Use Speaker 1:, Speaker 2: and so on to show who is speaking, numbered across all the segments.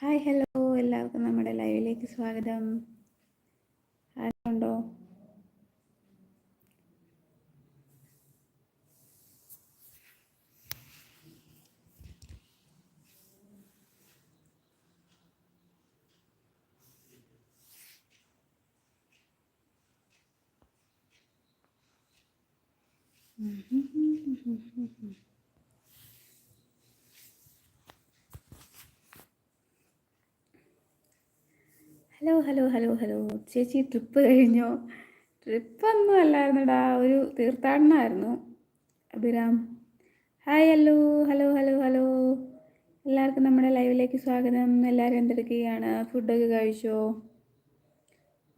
Speaker 1: Hi hello എല്ലാവർക്കും നമ്മുടെ ലൈവിലേക്ക് സ്വാഗതം. ആരുണ്ടോ ഹലോ ഹലോ ഹലോ ഹലോ ചേച്ചി ട്രിപ്പ് കഴിഞ്ഞോ? ട്രിപ്പൊന്നും അല്ലായിരുന്നടാ. ഒരു തീർത്ഥാടനമായിരുന്നു Abhiram. Hi hello hello hello hello എല്ലാവർക്കും നമ്മുടെ ലൈവിലേക്ക് സ്വാഗതം. എല്ലാവരും എന്തെടുക്കുകയാണ്? ഫുഡൊക്കെ കഴിച്ചോ?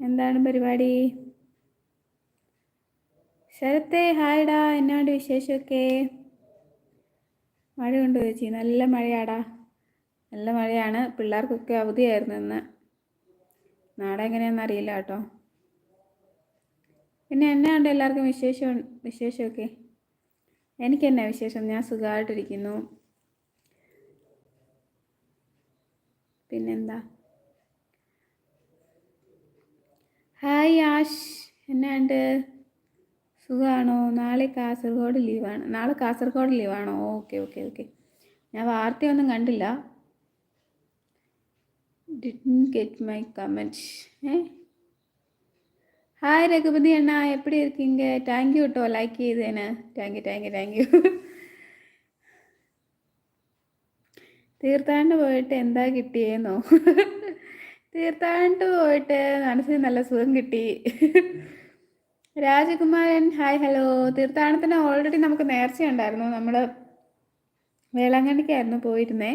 Speaker 1: എന്താണ് പരിപാടി? ശരത്തെ ഹായ്ഡാ എന്നാണ്ട് വിശേഷമൊക്കെ? മഴ മഴയുണ്ടോ ചേച്ചി? നല്ല മഴയാടാ. നല്ല മഴയാണ്. പിള്ളേർക്കൊക്കെ അവധിയായിരുന്നു ഇന്ന്. നാളെ എങ്ങനെയാണെന്ന് അറിയില്ല കേട്ടോ. പിന്നെ എന്നെ ഉണ്ട് എല്ലാവർക്കും വിശേഷം വിശേഷമൊക്കെ? എനിക്ക് എന്നാ വിശേഷം? ഞാൻ സുഖമായിട്ടിരിക്കുന്നു. പിന്നെന്താ? ഹായ് ആഷ് എന്നാണ്ട് സുഖമാണോ? നാളെ കാസർഗോഡ് ലീവാണ്. നാളെ കാസർഗോഡ് ലീവാണോ? Okay okay okay. ഞാൻ വാർത്തയൊന്നും കണ്ടില്ല. didn't get my comment ഏ ഹായ് രഘുപതി അണ്ണா எப்படி இருக்கீங்க தேங்க்யூ കേട്ടോ like ചെയ്തേന് thank you thank you thank you തീർത്ഥാണ്ട് പോയിട്ട് എന്താ കിട്ടിയേന്നോ തീർത്ഥാണ്ട് പോയിട്ട് മനസ്സിന് നല്ല സുഖം കിട്ടി രാജകുമാരൻ ഹായ് ഹലോ തീർത്ഥാടനത്തിന് ഓൾറെഡി നമുക്ക് നേർച്ചയുണ്ടായിരുന്നു നമ്മൾ വേളാങ്കണ്ണിക്കായിരുന്നു പോയിരുന്നേ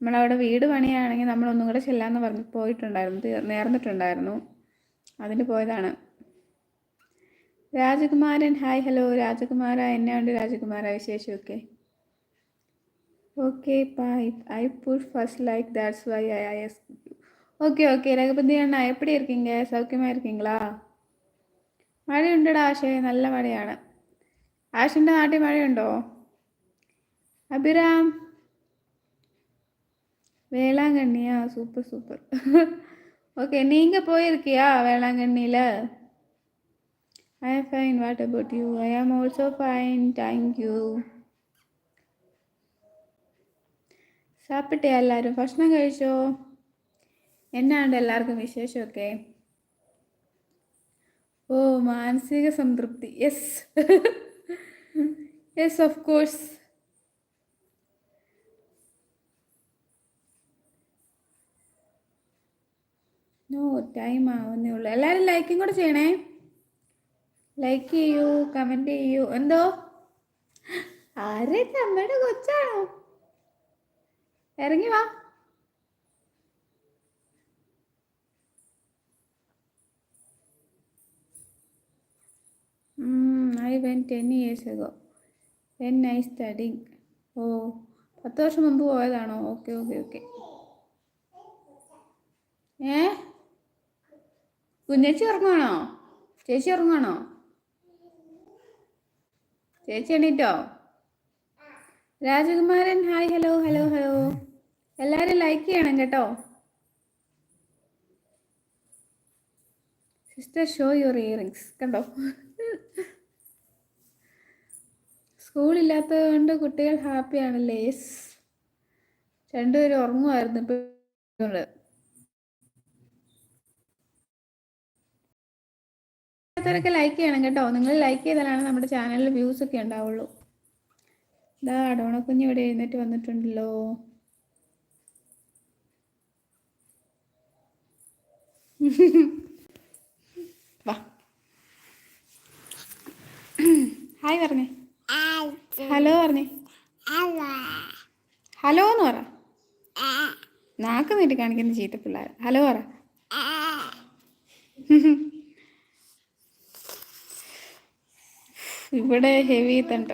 Speaker 1: നമ്മളവിടെ വീട് പണിയാണെങ്കിൽ നമ്മൾ ഒന്നും കൂടെ ചെല്ലാമെന്ന് പറഞ്ഞ് പോയിട്ടുണ്ടായിരുന്നു തീർ നേർന്നിട്ടുണ്ടായിരുന്നു അതിന് പോയതാണ് രാജകുമാരൻ ഹായ് ഹലോ രാജകുമാര എന്നാണ്ട് രാജകുമാര വിശേഷമൊക്കെ okay bye I push first like that's why I IS okay okay Raghupathi அண்ணா எப்படி இருக்கீங்க சௌக்கியமாக இருக்கீங்களா മഴയുണ്ടടാ ആശേ നല്ല മഴയാണ് ആഷിൻ്റെ നാട്ടിൽ മഴയുണ്ടോ അഭിരാം வேளாங்கண்ணியா சூப்பர் சூப்பர் ஓகே நீங்கள் போயிருக்கியா வேளாங்கண்ணியில் I am fine what about you I am also fine thank you സാപ്പിട്ടേ എല്ലാവരും ഭക്ഷണം കഴിച്ചോ എന്നാണ്ട് എല്ലാവർക്കും വിശേഷമൊക്കെ ഓ മാനസിക സംതൃപ്തി yes yes of course no time ആവുന്നേ ഉള്ളൂ. എല്ലാവരും ലൈക്കും കൂടെ ചെയ്യണേ. ലൈക്ക് ചെയ്യൂ കമന്റ് ചെയ്യൂ. എന്തോ? ആരൊക്കെ നമ്മുടെ കൊച്ചാണോ? ഇറങ്ങി വാ. I when ten years ago when I studying ഓ പത്ത് വർഷം മുമ്പ് പോയതാണോ? ഓക്കെ ഓക്കെ ഓക്കെ ഏ? കുഞ്ഞേച്ചി ഉറങ്ങാണോ ചേച്ചി ഉറങ്ങാണോ ചേച്ചി എണീറ്റോ? Rajakumaran hi hello hello hello. എല്ലാവരും ലൈക്ക് ചെയ്യണം കേട്ടോ. സിസ്റ്റർ ഷോ യുവർ ഇയറിങ്സ് കണ്ടോ? സ്കൂളില്ലാത്തത് കൊണ്ട് കുട്ടികൾ ഹാപ്പിയാണല്ലേ യെസ്. രണ്ടുപേരും ഉറങ്ങുമായിരുന്നു ഇപ്പോൾ ൊക്കെ ലൈക്ക് ചെയ്യണം കേട്ടോ. നിങ്ങൾ ലൈക്ക് ചെയ്താലാണ് നമ്മുടെ ചാനലിൽ വ്യൂസ് ഒക്കെ ഉണ്ടാവുള്ളൂ. ഇതാ അടവണക്കുഞ്ഞ് ഇവിടെ എഴുന്നേറ്റ് വന്നിട്ടുണ്ടല്ലോ. വാ. ഹായ് പറഞ്ഞേ. ഹലോ പറഞ്ഞേ. ഹലോ എന്ന് പറ. നാക്ക് നീട്ടി കാണിക്കുന്ന ചീത്ത പിള്ളേർ ഹലോ പറ. ഇവിടെ ഹെവി തണ്ട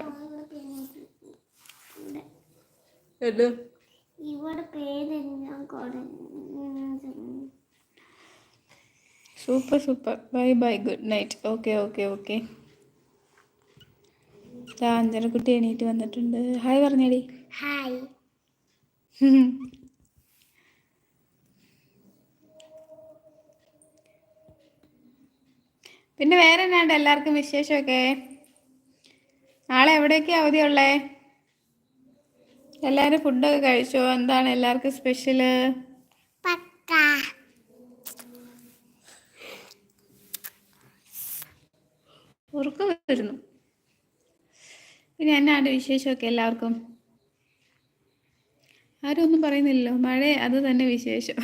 Speaker 1: super super bye bye good night okay okay okay അഞ്ചരക്കുട്ടി എണീറ്റ് വന്നിട്ടുണ്ട്. ഹായ് പറഞ്ഞേടി.
Speaker 2: ഹായ്
Speaker 1: പിന്നെ വേറെ എന്നാണ്ട് എല്ലാവർക്കും വിശേഷമൊക്കെ? നാളെ എവിടെയൊക്കെയാ അവധിയുള്ളേ എല്ലാവരും ഫുഡൊക്കെ കഴിച്ചോ? എന്താണ് എല്ലാവർക്കും സ്പെഷ്യൽ
Speaker 2: ഉറക്കുന്നു
Speaker 1: ഉറക്കം വരുന്നു. പിന്നെ എന്നാണ്ട് വിശേഷമൊക്കെ എല്ലാവർക്കും? ആരും ഒന്നും പറയുന്നില്ലല്ലോ. മഴ അത് തന്നെ വിശേഷം.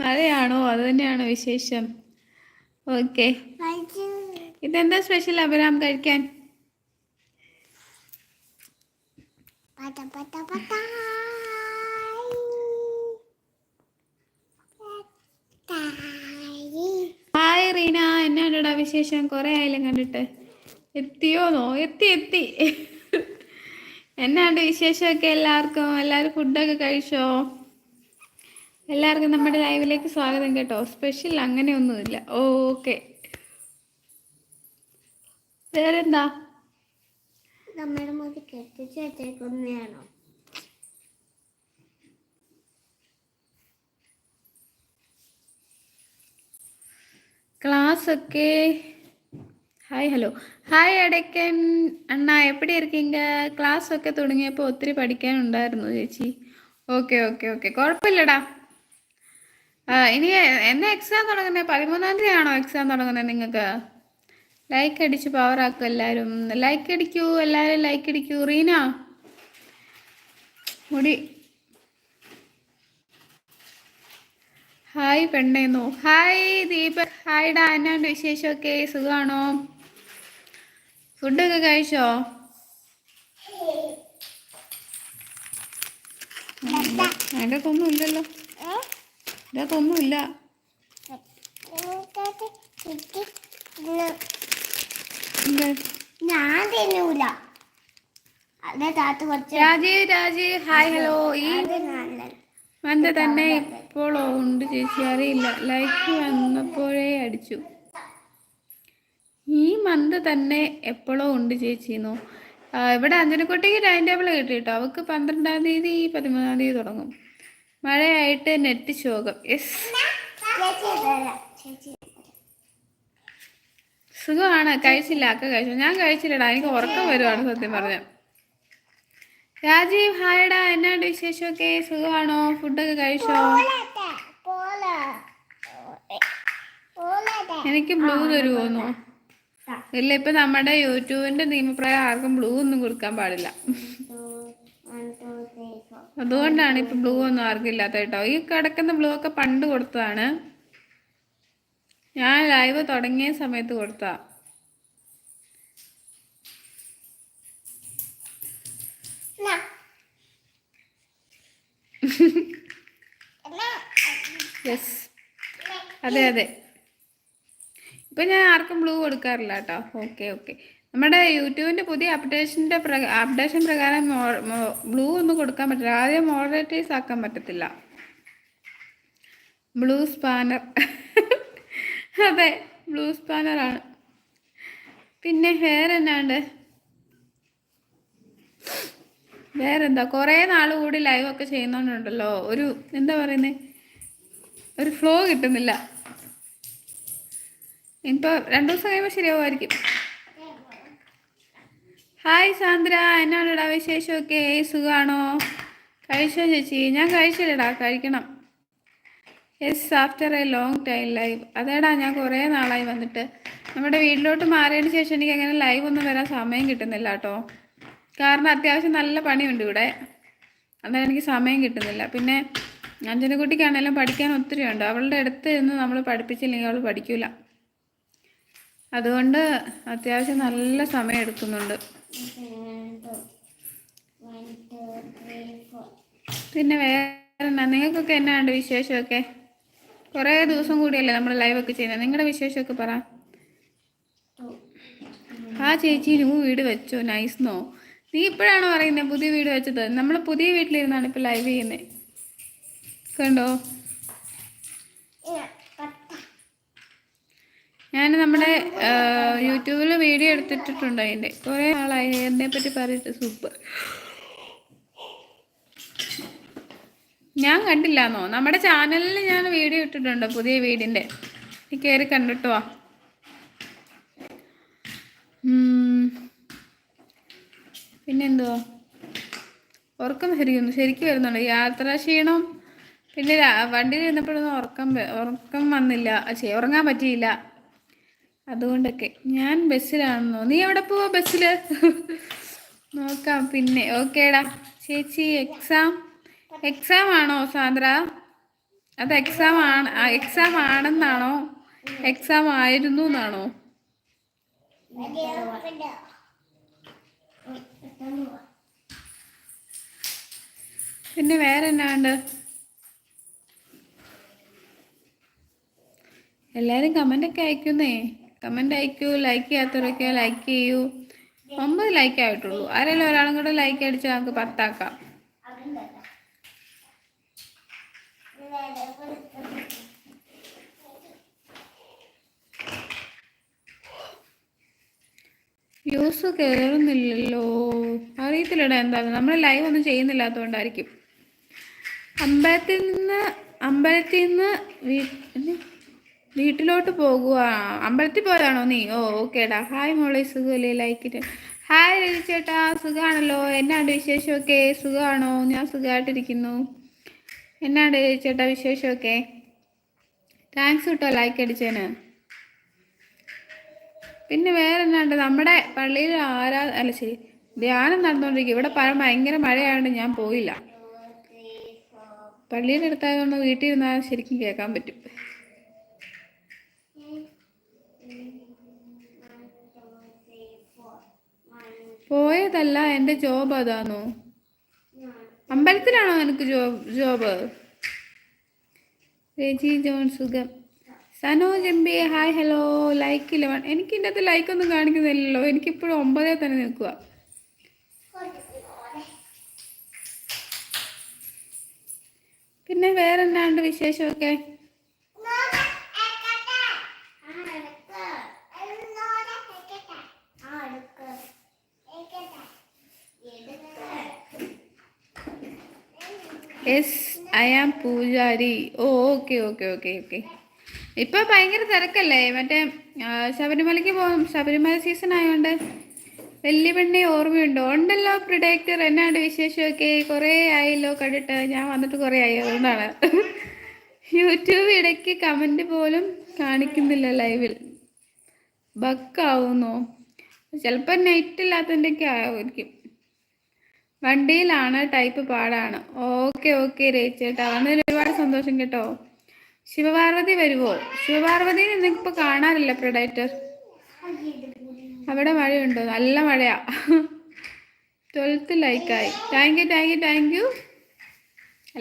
Speaker 1: മഴയാണോ? അത് തന്നെയാണോ വിശേഷം. ഓക്കെ ഇതെന്താ സ്പെഷ്യൽ അബരാം കഴിക്കാൻ? ഹായ് റീന എന്നാണ്ടടാ വിശേഷം? കുറെ ആയാലും കണ്ടിട്ട്. എത്തിയോന്നോ എത്തി എത്തി. എന്നാണ്ട് വിശേഷമൊക്കെ എല്ലാവർക്കും? എല്ലാവരും ഫുഡൊക്കെ കഴിച്ചോ? എല്ലാവർക്കും നമ്മുടെ ലൈവിലേക്ക് സ്വാഗതം കേട്ടോ. സ്പെഷ്യൽ അങ്ങനെയൊന്നുമില്ല. ഓക്കെ. വേറെന്താ?
Speaker 2: നമ്മുടെ മുതി കെട്ടിച്ച് വെച്ചേക്കുന്നതാണോ
Speaker 1: ക്ലാസ് ഒക്കെ ഹായ് ഹലോ. ഹായ് അടയ്ക്കൻ അണ്ണാ എപ്പടി ഇരിക്കീങ്ക ക്ലാസ് ഒക്കെ തുടങ്ങിയപ്പോൾ ഒത്തിരി പഠിക്കാനുണ്ടായിരുന്നു ചേച്ചി. Okay okay okay. കുഴപ്പമില്ലടാ ഇനി എന്നാ എക്സാം തുടങ്ങുന്നത് പതിമൂന്നാം തീയതി ആണോ എക്സാം തുടങ്ങുന്നത് നിങ്ങൾക്ക് ലൈക്ക് അടിച്ച് പവർ ആക്കും എല്ലാവരും ലൈക്ക് അടിക്കൂ എല്ലാവരും ലൈക്ക് അടിക്കൂ. റീന മുടി. ഹായ് പെണ്ണേന്നു. ഹായ് ദീപക് ഹായ് ഡാ. എന്നാണ്ട് വിശേഷമൊക്കെ? സുഖമാണോ ഫുഡൊക്കെ കഴിച്ചോ? അതിന്റെ ഒന്നും ഇല്ലല്ലോ. ഇതിന്റെ ഒന്നും ഇല്ല. എന്ത്?
Speaker 2: ഞാൻ തിന്നൂല.
Speaker 1: Rajeev Rajeev hi hello. ഈ വന്ന് തന്നെ ഇപ്പോഴോ ഉണ്ട് ചേച്ചി? അറിയില്ല. ലൈക്ക് വന്നപ്പോഴേ അടിച്ചു. ഈ മന്ത് തന്നെ എപ്പോഴോ ഉണ്ട് ചേച്ചിന്നോ ഇവിടെ അഞ്ജനക്കുട്ടിക്ക് ടൈം ടേബിൾ കിട്ടിയിട്ടോ? അവൾക്ക് പന്ത്രണ്ടാം തീയതി പതിമൂന്നാം തീയതി തുടങ്ങും. മഴയായിട്ട് നെറ്റ് ശോകം. യെസ് സുഖമാണ്. കഴിച്ചില്ല. അക്ക കഴിച്ചു. ഞാൻ കഴിച്ചില്ലടാ. എനിക്ക് ഉറക്കം വരുവാണ് സത്യം പറഞ്ഞ. രാജീവ് ഹായടാ. എന്നാണ്ട് വിശേഷമൊക്കെ? സുഖമാണോ? ഫുഡൊക്കെ കഴിച്ചോ? എനിക്ക് ബ്ലൂ തരുമോന്നോ ഇല്ല ഇപ്പൊ നമ്മുടെ യൂട്യൂബിന്റെ നിയമപ്രകാരം ആർക്കും ബ്ലൂ ഒന്നും കൊടുക്കാൻ പാടില്ല. അതുകൊണ്ടാണ് ഇപ്പൊ ബ്ലൂ ഒന്നും ആർക്കും ഇല്ലാത്ത കേട്ടോ. ഈ കിടക്കുന്ന ബ്ലൂ ഒക്കെ പണ്ട് കൊടുത്തതാണ്. ഞാൻ ലൈവ് തുടങ്ങിയ സമയത്ത് കൊടുത്ത. യെസ് അതെ അതെ. ഇപ്പൊ ഞാൻ ആർക്കും ബ്ലൂ കൊടുക്കാറില്ല കേട്ടോ. ഓക്കെ ഓക്കെ നമ്മുടെ യൂട്യൂബിന്റെ പുതിയ അപ്ഡേഷന്റെ അപ്ഡേഷൻ പ്രകാരം ബ്ലൂ ഒന്നും കൊടുക്കാൻ പറ്റില്ല. ആദ്യം മോഡറേറ്റേഴ്സ് ആക്കാൻ പറ്റത്തില്ല. ബ്ലൂ സ്പാനർ അതെ ബ്ലൂ സ്പാനർ ആണ്. പിന്നെ വേറെ എന്നാണ്ട് വേറെന്താ? കുറേ നാൾ കൂടി ലൈവ് ഒക്കെ ചെയ്യുന്നോണ്ടുണ്ടല്ലോ. ഒരു എന്താ പറയുന്നത് ഒരു ഫ്ലോ കിട്ടുന്നില്ല. ഇപ്പോൾ രണ്ടു ദിവസം കഴിയുമ്പോൾ ശരിയാവുമായിരിക്കും. ഹായ് സാന്ദ്ര എന്നാണെടാ വിശേഷമൊക്കെ? സുഖാണോ? കഴിച്ചോ ചേച്ചി? ഞാൻ കഴിച്ചില്ലടാ കഴിക്കണം. Yes after a long time live അതേടാ ഞാൻ കുറേ നാളായി വന്നിട്ട്. നമ്മുടെ വീട്ടിലോട്ട് മാറിയതിന് ശേഷം എനിക്ക് അങ്ങനെ ലൈവ് ഒന്നും വരാൻ സമയം കിട്ടുന്നില്ല കേട്ടോ. കാരണം അത്യാവശ്യം നല്ല പണിയുണ്ട് ഇവിടെ. അന്നേരം എനിക്ക് സമയം കിട്ടുന്നില്ല. പിന്നെ അഞ്ജനക്കുട്ടിക്കാണെങ്കിലും പഠിക്കാൻ ഒത്തിരി ഉണ്ട്. അവളുടെ അടുത്ത് നിന്ന് നമ്മൾ പഠിപ്പിച്ചില്ലെങ്കിൽ അവൾ പഠിക്കില്ല അതുകൊണ്ട് അത്യാവശ്യം നല്ല സമയം എടുക്കുന്നുണ്ട്. പിന്നെ വേറെ എന്നാ നിങ്ങൾക്കൊക്കെ എന്നാണ്ട് വിശേഷമൊക്കെ? കുറേ ദിവസം കൂടിയല്ലേ നമ്മൾ ലൈവ് ഒക്കെ ചെയ്യുന്നത് നിങ്ങളുടെ വിശേഷമൊക്കെ പറ. ആ ചേച്ചി ന്യൂ വീട് വെച്ചോ? നൈസ് നോ നീ ഇപ്പോഴാണോ പറയുന്നത് പുതിയ വീട് വെച്ചത്? നമ്മൾ പുതിയ വീട്ടിലിരുന്നാണ് ഇപ്പോൾ ലൈവ് ചെയ്യുന്നത് കണ്ടോ? ഞാൻ നമ്മുടെ യൂട്യൂബിൽ വീഡിയോ എടുത്തിട്ടുണ്ട് അതിന്റെ കുറേ ആളായി എന്നെ പറ്റി പറഞ്ഞിട്ട് സൂപ്പർ ഞാൻ കണ്ടില്ലാന്നോ? നമ്മുടെ ചാനലിൽ ഞാൻ വീഡിയോ ഇട്ടിട്ടുണ്ട് പുതിയ വീടിന്റെ നീ കയറി കണ്ടിട്ട്? പിന്നെന്തോ ഉറക്കം ശരിക്കും ശരിക്കും വരുന്നുണ്ട്. യാത്രാ ക്ഷീണം. പിന്നെ വണ്ടിയിൽ ഇരുന്നപ്പോഴൊന്നും ഉറക്കം ഉറക്കം വന്നില്ല. ഉറങ്ങാൻ പറ്റിയില്ല. അതുകൊണ്ടൊക്കെ. ഞാൻ ബസ്സിലാണെന്നോ? നീ എവിടെ പോവാ ബസ്സിൽ നോക്കാം. പിന്നെ ഓക്കേടാ. ചേച്ചി എക്സാം എക്സാം ആണോ സാന്ദ്ര? അത് എക്സാം ആണ് എക്സാം ആണെന്നാണോ? എക്സാം ആയിരുന്നു എന്നാണോ പിന്നെ വേറെ എന്നാണ്ട് എല്ലാവരും കമന്റ് ഒക്കെ അയക്കുന്നേ. കമന്റ് അയക്കൂ ലൈക്ക് ചെയ്യാത്തവരൊക്കെ ലൈക്ക് ചെയ്യൂ. ഒമ്പത് ലൈക്ക് ആയിട്ടുള്ളൂ. ആരെങ്കിലും ഒരാളും കൂടെ ലൈക്ക് അടിച്ചാൽ നമുക്ക് പത്താക്കാം. വ്യൂസ് കയറുന്നില്ലല്ലോ അറിയത്തില്ലടാ എന്താ നമ്മൾ ലൈവ് ഒന്നും ചെയ്യുന്നില്ലാത്തതുകൊണ്ടായിരിക്കും അമ്പലത്തിൽ നിന്ന് അമ്പലത്തിൽ നിന്ന്? വീട്ടിലോട്ട് പോകുക അമ്പലത്തിൽ പോരാണോ നീ? ഓ ഓക്കേടാ. ഹായ് മോളെ സുഖമല്ലേ ലൈക്കിട്ട് ഹായ് രവി സുഖമാണല്ലോ എന്നാണ്ട് വിശേഷമൊക്കെ? സുഖമാണോ ഞാൻ സുഖമായിട്ടിരിക്കുന്നു എന്നാണ്ട് രവി ചേട്ടാ വിശേഷമൊക്കെ? താങ്ക്സ് കേട്ടോ ലൈക്ക് അടിച്ചതിന്. പിന്നെ വേറെ എന്നാണ്ട് നമ്മുടെ പള്ളിയിൽ ആരാ അല്ല ശരി ധ്യാനം നടന്നുകൊണ്ടിരിക്കും ഇവിടെ ഭയങ്കര മഴയായതുകൊണ്ട് ഞാൻ പോയില്ല. പള്ളിയുടെ അടുത്തായതുകൊണ്ട് വീട്ടിൽ ഇരുന്നാൽ ശരിക്കും കേൾക്കാൻ പറ്റും. പോയതല്ല എന്റെ ജോബ് അതാണോ അമ്പലത്തിലാണോ നിനക്ക് ജോബ് ജോബ്? രജി ജോൺ സുഖം. Sanoj M B hi hello. Like eleven എനിക്ക് ഇതിന്റെ അകത്ത് ലൈക്ക് ഒന്നും കാണിക്കുന്നില്ലല്ലോ. എനിക്കിപ്പോഴും ഒമ്പതേ തന്നെ നിൽക്കുക പിന്നെ വേറെ എന്താണ്ട് വിശേഷമൊക്കെ? യെസ് ഐ ആം പൂജാരി. ഓക്കെ ഓക്കെ ഓക്കെ ഓക്കെ ഇപ്പൊ ഭയങ്കര തിരക്കല്ലേ? മറ്റേ ശബരിമലയ്ക്ക് പോകും. ശബരിമല സീസൺ ആയതുകൊണ്ട് വലിയ പെണ്ണി ഓർമ്മയുണ്ടോ. ഉണ്ടല്ലോ പ്രൊഡക്ടർ എന്നാണ്ട് വിശേഷമൊക്കെ? കുറേ ആയല്ലോ കണ്ടിട്ട്. ഞാൻ വന്നിട്ട് കുറേ ആയി. അതുകൊണ്ടാണ്. യൂട്യൂബ് ഇടയ്ക്ക് കമന്റ് പോലും കാണിക്കുന്നില്ല ലൈവിൽ ബക്കാവുന്നോ ചിലപ്പോൾ നെറ്റ് ഇല്ലാത്തതിന്റെയൊക്കെ ആയിരിക്കും. വണ്ടിയിലാണ് ടൈപ്പ് പാടാണ്. ഓക്കെ ഓക്കെ രേച്ചേട്ടാ. വന്നതിൽ ഒരുപാട് സന്തോഷം കേട്ടോ. ശിവപാർവതി വരുമോ ശിവപാർവതി നിനക്കിപ്പോൾ കാണാറില്ല പ്രൊഡക്റ്റർ അവിടെ മഴയുണ്ടോ? നല്ല മഴയാ. Twelfth ലൈക്കായി thank you thank you thank you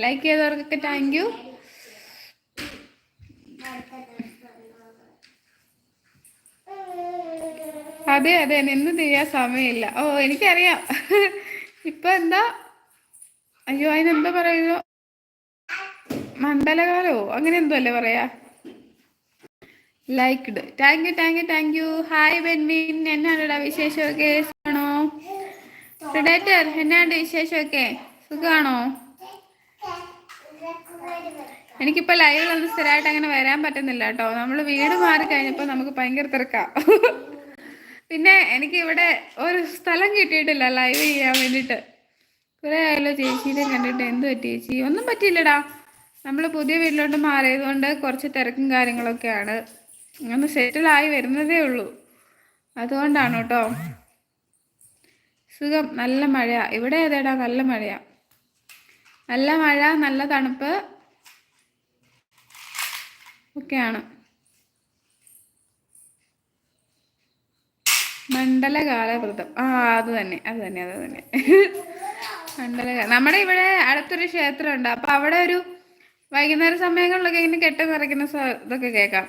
Speaker 1: like ചെയ്തവർക്കൊക്കെ thank you അതെ അതെ നിന്ന് തിരിയാൻ സമയമില്ല. ഓ എനിക്കറിയാം. ഇപ്പൊ എന്താ? അയ്യോ അതിനെന്താ പറയുന്നു? മണ്ഡലകാലോ? അങ്ങനെ എന്തോ അല്ലേ പറയാ? Liked thank you thank you thank you hi Benvin എന്നാണോടാ വിശേഷമൊക്കെ? സുഖാണോ? പ്രിഡേറ്റർ എന്നാണ്ട് വിശേഷമൊക്കെ? സുഖമാണോ എനിക്കിപ്പോൾ ലൈവിലൊന്നും സ്ഥിരമായിട്ട് അങ്ങനെ വരാൻ പറ്റുന്നില്ല കേട്ടോ. നമ്മൾ വീട് മാറി കഴിഞ്ഞപ്പോൾ നമുക്ക് ഭയങ്കര തിരക്കാം. പിന്നെ എനിക്ക് ഇവിടെ ഒരു സ്ഥലം കിട്ടിയിട്ടില്ല ലൈവ് ചെയ്യാൻ വേണ്ടിയിട്ട്. കുറേ ആയല്ലോ ചേച്ചീനെ കണ്ടിട്ട്. എന്ത് പറ്റി ചേച്ചി? ഒന്നും പറ്റിയില്ലടാ. നമ്മൾ പുതിയ വീട്ടിലോട്ട് മാറിയതുകൊണ്ട് കുറച്ച് തിരക്കും കാര്യങ്ങളൊക്കെയാണ്. ഒന്ന് സെറ്റിലായി വരുന്നതേ ഉള്ളൂ. അതുകൊണ്ടാണ് കേട്ടോ. സുഖം. നല്ല മഴയാ. ഇവിടെ ഏതേടാ? നല്ല മഴയാ. നല്ല മഴ നല്ല തണുപ്പ് ഒക്കെയാണ്. മണ്ഡലകാല വ്രതം ആ അത് തന്നെ അത് തന്നെ അത് തന്നെ. മണ്ഡലകാല നമ്മുടെ ഇവിടെ അടുത്തൊരു ക്ഷേത്രമുണ്ട്. അപ്പൊ അവിടെ ഒരു വൈകുന്നേര സമയങ്ങളിലൊക്കെ ഇങ്ങനെ കെട്ടി നിറയ്ക്കുന്ന ഇതൊക്കെ കേൾക്കാം.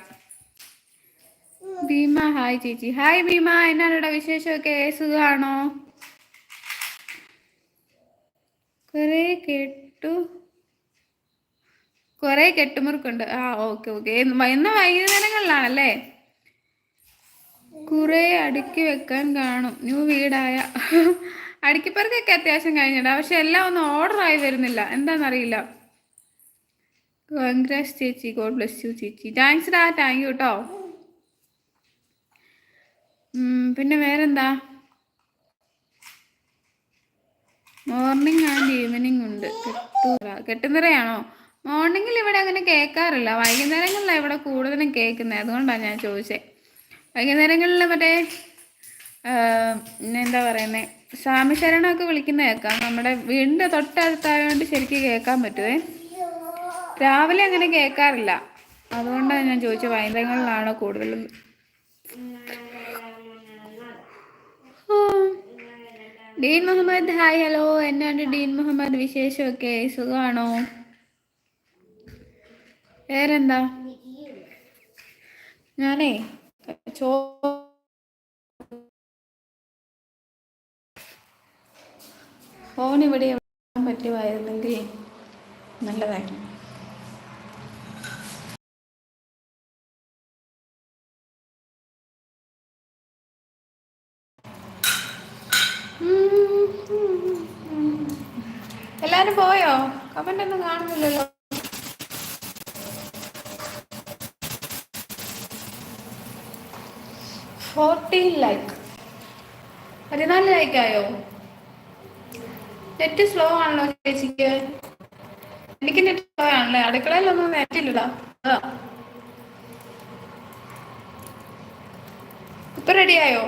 Speaker 1: ഭീമ ഹായ് ചേച്ചി. ഹായ് ഭീമ എന്നാണ് ഇവിടെ വിശേഷമൊക്കെ? സുഖമാണോ കുറെ കേട്ടു കുറെ കെട്ടുമുറുക്കുണ്ട്. ആ ഓക്കെ ഓക്കെ. ഇന്ന് വൈകുന്നേരങ്ങളിലാണല്ലേ? കുറേ അടുക്കി വെക്കാൻ കാണും. ന്യൂ വീടായ. അടുക്കിപ്പറക്കൊക്കെ അത്യാവശ്യം കഴിഞ്ഞിടാ. പക്ഷെ എല്ലാം ഒന്നും ഓർഡറായി വരുന്നില്ല. എന്താണെന്നറിയില്ല കോൺഗ്രസ് ചേച്ചി ഗോഡ് ബ്ലസ് യു ചേച്ചി. താങ്ക്സ് ഡാ താങ്ക് യു കേട്ടോ പിന്നെ വേറെന്താ? മോർണിംഗ് ആൻഡ് ഈവനിങ് ഉണ്ട്. കെട്ടുറ കെട്ടുനിറയാണോ? മോർണിംഗിൽ ഇവിടെ അങ്ങനെ കേൾക്കാറില്ല. വൈകുന്നേരങ്ങളിലാണ് ഇവിടെ കൂടുതലും കേൾക്കുന്നത് അതുകൊണ്ടാണ് ഞാൻ ചോദിച്ചത് വൈകുന്നേരങ്ങളിൽ മറ്റേ എന്താ പറയുന്നത് സ്വാമിശരണമൊക്കെ വിളിക്കുന്ന കേൾക്കാം. നമ്മുടെ വീടിന്റെ തൊട്ടടുത്തായതുകൊണ്ട് ശരിക്കും കേൾക്കാൻ പറ്റുമേ രാവിലെ അങ്ങനെ കേൾക്കാറില്ല. അതുകൊണ്ടാണ് ഞാൻ ചോദിച്ചത് വൈകുന്നേരങ്ങളിലാണോ കൂടുതലും? Deen Muhammad hi hello. എന്നാണ് ഡീൻ മുഹമ്മദ് വിശേഷമൊക്കെ? സുഖമാണോ? വേറെന്താ? ഞാനേ ചോ ഫോൺ ഇവിടെ വെക്കാൻ പറ്റുമായിരുന്നെങ്കിൽ നല്ലതായിരുന്നു എല്ലാരും പോയോ? കമന്റ് ഒന്നും കാണുന്നില്ലല്ലോ. ഫോർട്ടീൻ ലൈക്ക് പതിനാല് ലൈക്ക് ആയോ? നെറ്റ് സ്ലോ ആണല്ലോ ചേച്ചിക്ക്. എനിക്ക് നെറ്റ് സ്ലോ ആണല്ലേ? അടുക്കളയിലൊന്നും നെറ്റ് ഇല്ലടാ. ഇപ്പൊ റെഡിയായോ